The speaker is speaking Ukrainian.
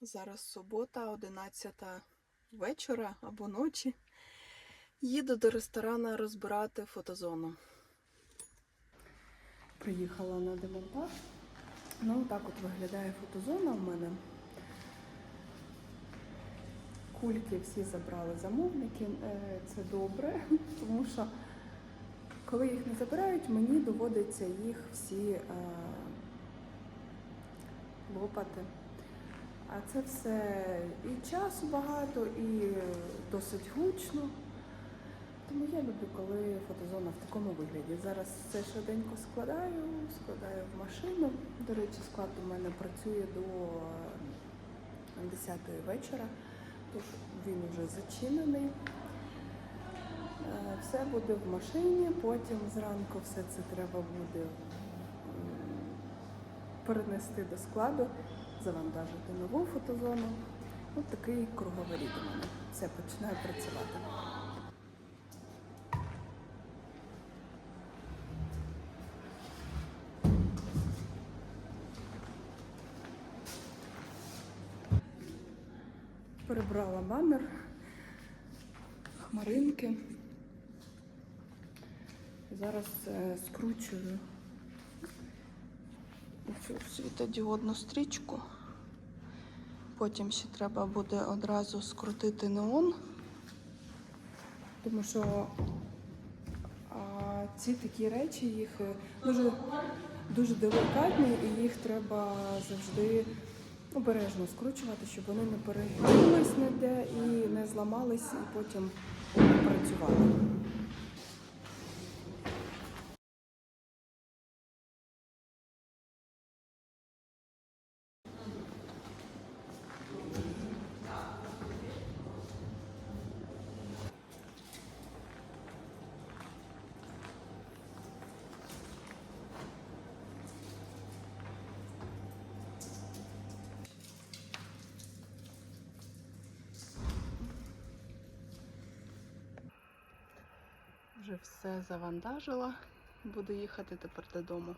Зараз субота, 11 вечора або ночі. Їду до ресторана розбирати фотозону. Приїхала на демонтаж. Ну, так от виглядає фотозона в мене. Кульки всі забрали замовники. Е, Це добре, тому що коли їх не забирають, мені доводиться їх всі е, лопати. А це все і часу багато, і досить гучно. Тому я люблю, коли фотозона в такому вигляді. Зараз все швиденько складаю, складаю в машину. До речі, склад у мене працює до 10 вечора, тож він вже зачинений. Е, Все буде в машині, потім зранку все це треба буде перенести до складу, завантажити нову фотозону. Ось такий круговий рік у мене. Все починає працювати. Перебрала банер, хмаринки. Зараз е, скручую цю світодіодну стрічку. Потім ще треба буде одразу скрутити неон, тому що а, ці такі речі їх е, дуже, дуже делікатні і їх треба завжди обережно скручувати, щоб вони не перегнулись ніде і не зламались, і потім працювали. Вже все завантажила. Буду їхати тепер додому.